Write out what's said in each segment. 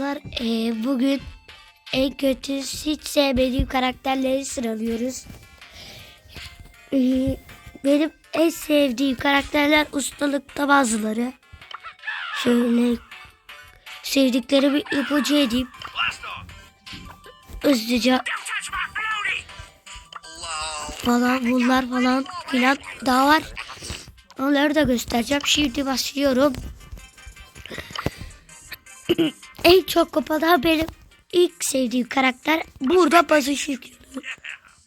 Ee, bugün en kötü hiç sevmediğim karakterleri sıralıyoruz. Ee, benim en sevdiğim karakterler ustalıkta bazıları. Şöyle sevdiklerimi ipucu edeyim. Hızlıca falan bunlar falan filan daha var. Onları da göstereceğim. Şimdi başlıyorum. en çok kupada benim ilk sevdiğim karakter burada Bazı Şirkin.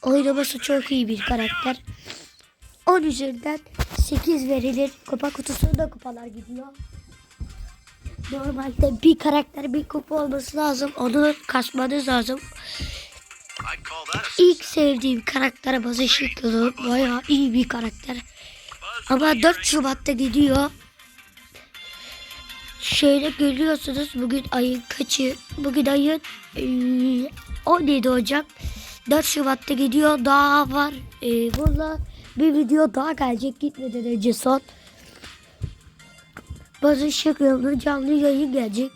Oynaması çok iyi bir karakter. 10 üzerinden 8 verilir. Kupa kutusunda kupalar gidiyor. Normalde bir karakter bir kupa olması lazım. Onu kasmanız lazım. İlk sevdiğim karakter Bazı Şirkin. Bayağı iyi bir karakter. Ama 4 Şubat'ta gidiyor. Şöyle görüyorsunuz bugün ayın kaçı? Bugün ayın eee, 17 Ocak. 4 Şubat'ta gidiyor. Daha var. Eee burada bir video daha gelecek gitmeden önce son. Bazı şık yılının canlı yayın gelecek.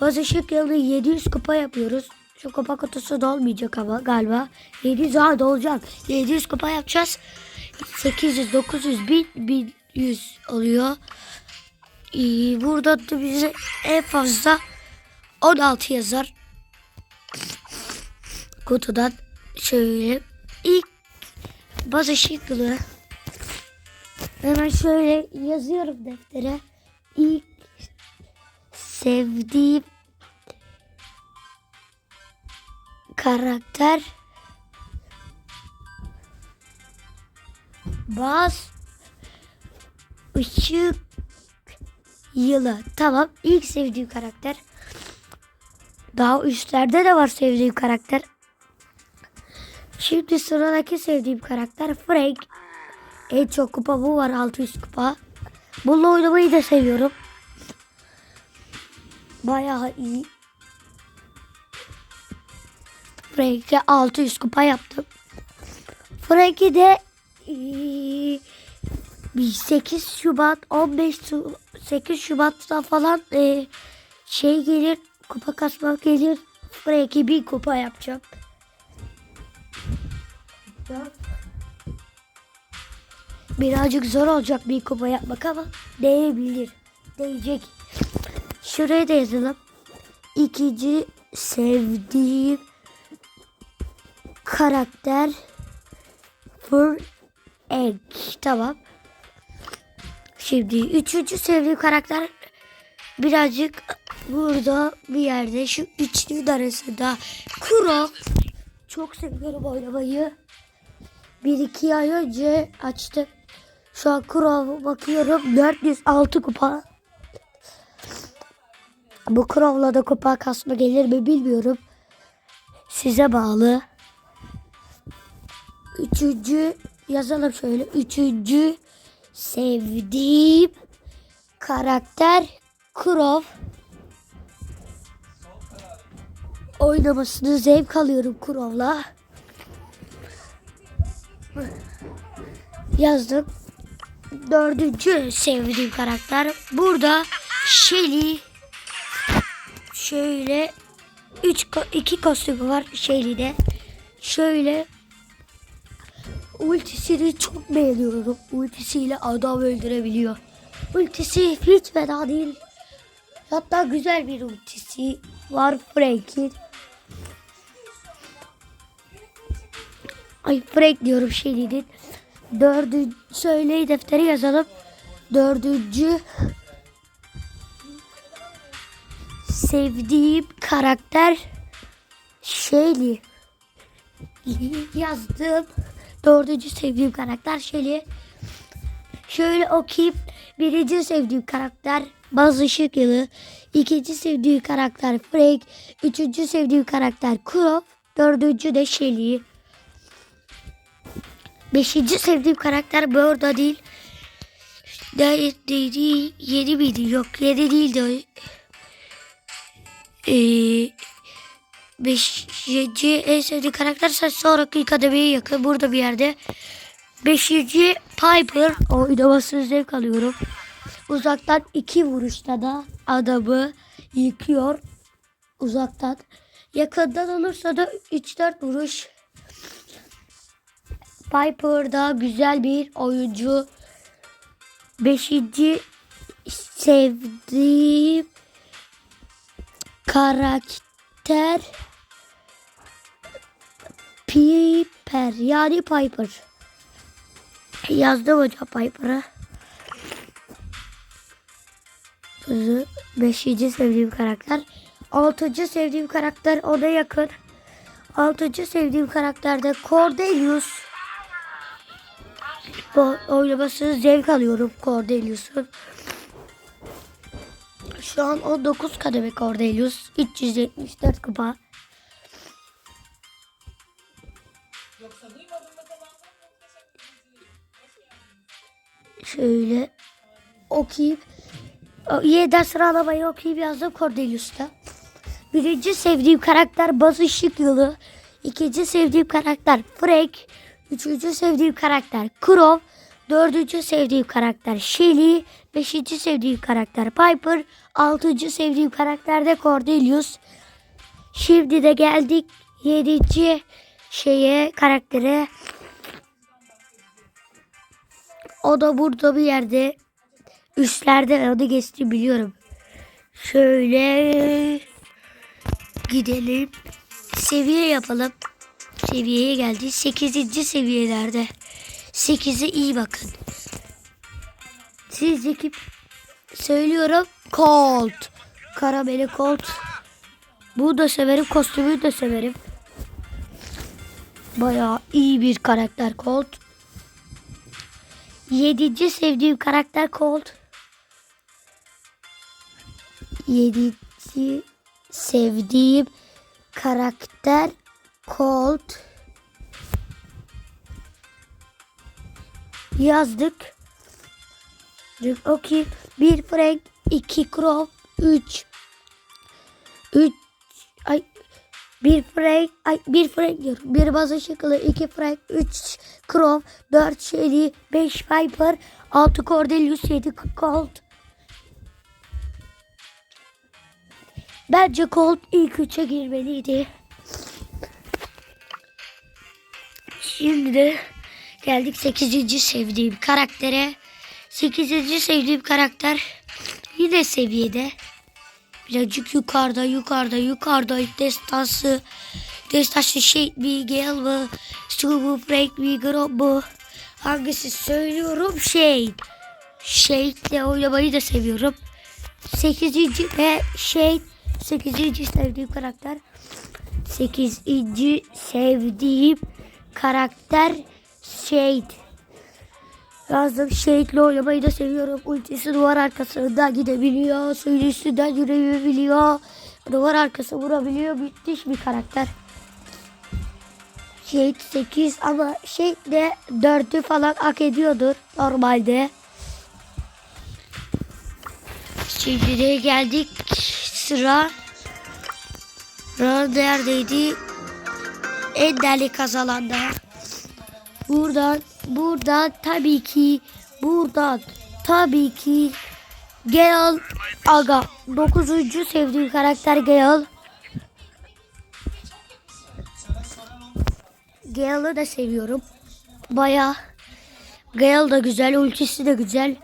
Bazı şık yılının 700 kupa yapıyoruz. Şu kupa kutusu da olmayacak ama galiba. 700 daha da olacak. 700 kupa yapacağız. 800, 900, 1000, 1100 oluyor. Burada da bize en fazla 16 yazar. Kutudan şöyle ilk bazı şıklı hemen şöyle yazıyorum deftere. İlk sevdiğim karakter Baz ışık yılı. Tamam. ilk sevdiğim karakter. Daha üstlerde de var sevdiğim karakter. Şimdi sıradaki sevdiğim karakter Frank. En çok kupa bu var 600 kupa. Bununla oynamayı da seviyorum. Bayağı iyi. Frank'e 600 kupa yaptım. Frank'i de 8 Şubat 15 Şu- 8 Şubat'ta falan eee, şey gelir kupa kasmak gelir. Frank'i bir kupa yapacağım. Birazcık zor olacak bir kupa yapmak ama değebilir. Değecek. Şuraya da yazalım. İkinci sevdiğim karakter for egg. Tamam. Şimdi üçüncü sevdiğim karakter birazcık burada bir yerde şu üçlünün arasında Kuro. Çok seviyorum oynamayı. Bir iki ay önce açtım. Şu an Kuro bakıyorum 406 kupa. Bu Kuro'la da kupa kasma gelir mi bilmiyorum. Size bağlı. Üçüncü yazalım şöyle. Üçüncü sevdiğim karakter Kurov. Oynamasını zevk alıyorum Kurov'la. Yazdım. Dördüncü sevdiğim karakter. Burada Shelly. Şöyle üç iki kostümü var Shelly'de. Şöyle Ultisini çok beğeniyorum. Ultisiyle adam öldürebiliyor. Ultisi hiç fena değil. Hatta güzel bir ultisi var Frank'in. Ay Frank diyorum Shelly'nin. Dördüncü söyle defteri yazalım. Dördüncü sevdiğim karakter Shelly. Yazdım. Dördüncü sevdiğim karakter Shelly. Şöyle okuyayım. Birinci sevdiğim karakter Baz Işık Yılı. İkinci sevdiğim karakter Frank. Üçüncü sevdiğim karakter Kurov. Dördüncü de Shelly. Beşinci sevdiğim karakter bu orada değil. Değil, değil. Yedi miydi? Yok yedi değildi. Ee, beşinci en sevdiğim karakter sonraki kademeye yakın. Burada bir yerde. Beşinci Piper. Oynamasını zevk alıyorum. Uzaktan iki vuruşta da adamı yıkıyor. uzaktan. Yakından olursa da 3-4 vuruş. Piper da güzel bir oyuncu. Beşinci sevdiğim karakter Piper yani Piper. Yazdım hocam Piper'a. Hızı beşinci sevdiğim karakter. Altıncı sevdiğim karakter o da yakın. Altıncı sevdiğim karakter de Cordelius. Bu oynaması zevk alıyorum Cordelius'un. Şu an 19 kademe Cordelius. 374 kupa. Şöyle okuyup yeniden sıralamayı okuyup yazdım Cordelius'ta. Birinci sevdiğim karakter Baz Işık Yılı. İkinci sevdiğim karakter Frank. Üçüncü sevdiğim karakter Crow. Dördüncü sevdiğim karakter Shelly. Beşinci sevdiğim karakter Piper. Altıncı sevdiğim karakter de Cordelius. Şimdi de geldik yedinci şeye karaktere. O da burada bir yerde. Üstlerde adı geçti biliyorum. Şöyle gidelim. Seviye yapalım. Seviyeye geldi. 8. seviyelerde. 8'e iyi bakın. Siz ekip söylüyorum. Colt. Karameli Colt. Bu da severim. Kostümü de severim. Bayağı iyi bir karakter Colt. Yedinci sevdiğim karakter Colt. Yedinci sevdiğim karakter Colt. Yazdık. Okey. Bir Frank, iki Crow, üç. Üç. Ay. Bir Frank, ay bir Frank diyorum. Bir bazı şıklı, iki Frank, üç Crow, dört Shelly, beş Piper, altı Cordelius, yedi Colt. Bence Colt ilk üçe girmeliydi. Şimdi de geldik 8. sevdiğim karaktere. 8. sevdiğim karakter yine seviyede. Birazcık yukarıda, yukarıda, yukarıda destansı. Destansı şey bir gel mi? Subu break bir grup mu? Hangisi söylüyorum şey. Shade'le oynamayı da seviyorum. 8. ve Shade 8. sevdiğim karakter. 8. sevdiğim karakter Shade. Yazdım Shade'le oynamayı da seviyorum. Ultisi duvar arkasında gidebiliyor. Suyun üstünden yürüyebiliyor. Duvar arkası vurabiliyor. Müthiş bir karakter. Shade 8 ama Shade de 4'ü falan hak ediyordur normalde. Şimdi de geldik sıra. Sıra neredeydi? En değerli kazalanda. Buradan, buradan tabii ki, buradan tabii ki Gale Aga. 9. sevdiğim karakter Gale. Gale'ı da seviyorum. Baya Gale da güzel, ultisi de güzel.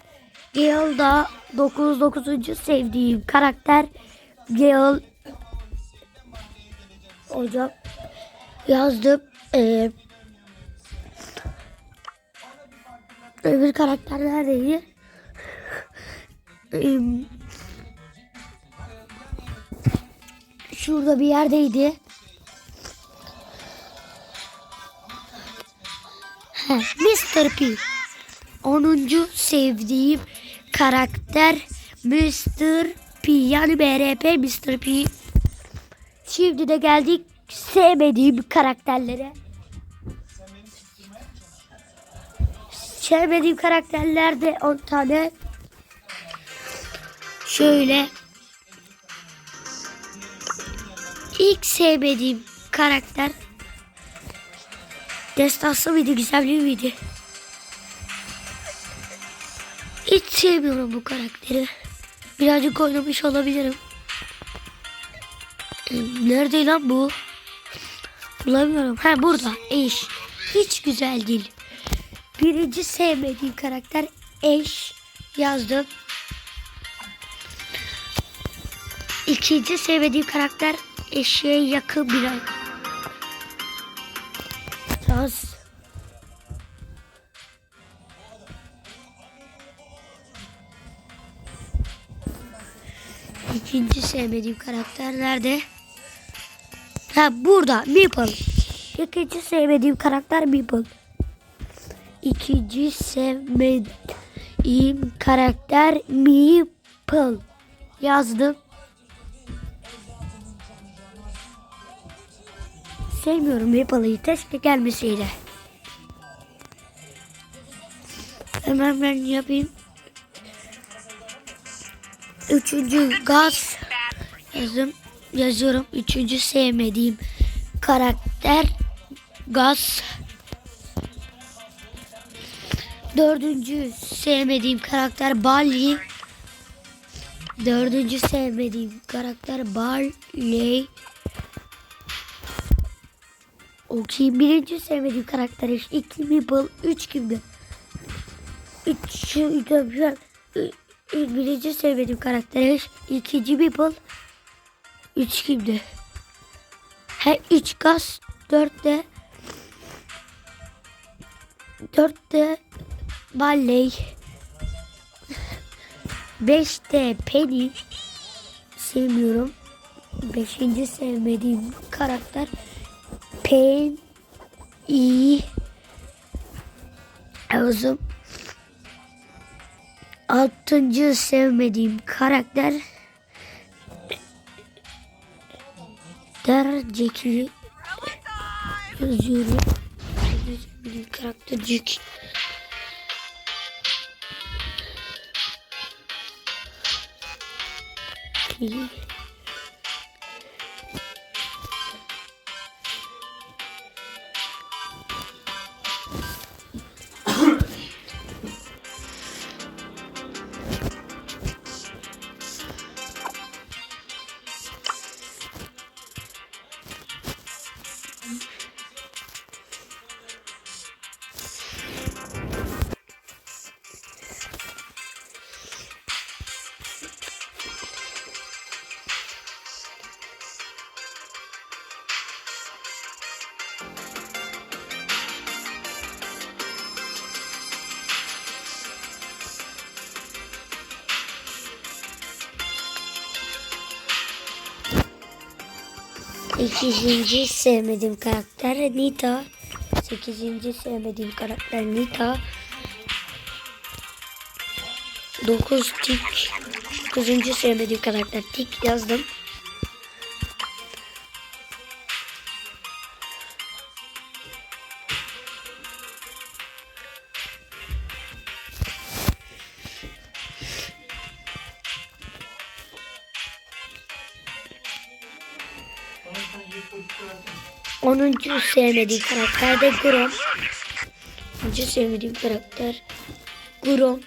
Gale da 9 9. sevdiğim karakter. Gale Hocam yazdım. Ee, öbür karakter neredeydi? Ee, şurada bir yerdeydi. Mr. P. 10. sevdiğim karakter Mr. P. Yani BRP Mr. P. Şimdi de geldik sevmediğim karakterlere. Sevmediğim karakterler de 10 tane. Şöyle. İlk sevmediğim karakter Destansı mıydı, güzelliği miydi? Hiç sevmiyorum bu karakteri. Birazcık oynamış olabilirim. Ee, Nerede lan bu? Bulamıyorum. Ha burada. Eş. Hiç güzel değil. Birinci sevmediğim karakter eş yazdım. İkinci sevmediğim karakter eşeğe yakın bir ay. Yaz. İkinci sevmediğim karakter nerede? Ha burada Meeple. İkinci sevmediğim karakter Meeple. İkinci sevmediğim karakter Meeple. Yazdım. Sevmiyorum Meeple'ı. Keşke gelmeseydi. Hemen ben yapayım. Üçüncü gaz yazdım. Yazıyorum. Üçüncü sevmediğim karakter gaz. Dördüncü sevmediğim karakter Bali. Dördüncü sevmediğim karakter Barley. Okey. Birinci sevmediğim karakter işte. İki Meeple. Üç kimdi? Üç. Üç, birinci sevmediğim karakter. ikinci Meeple. Üç kimdi? He üç gaz. Dört de dört de Barley. Beş de Penny. Sevmiyorum. Beşinci sevmediğim karakter Pen i Ağzım. Altıncı sevmediğim karakter Der Jack'i yazıyorum. Sevmediğim karakter Jack. 咦 8. sevmediğim karakter Nita. 8. sevmediğim karakter Nita. 9 tik. 9. sevmediğim karakter tik yazdım. Onuncu sevmediğim karakter de Grom. Onuncu sevmediğim karakter Grom.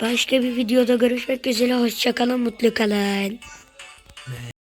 Başka bir videoda görüşmek üzere. Hoşçakalın, mutlu kalın.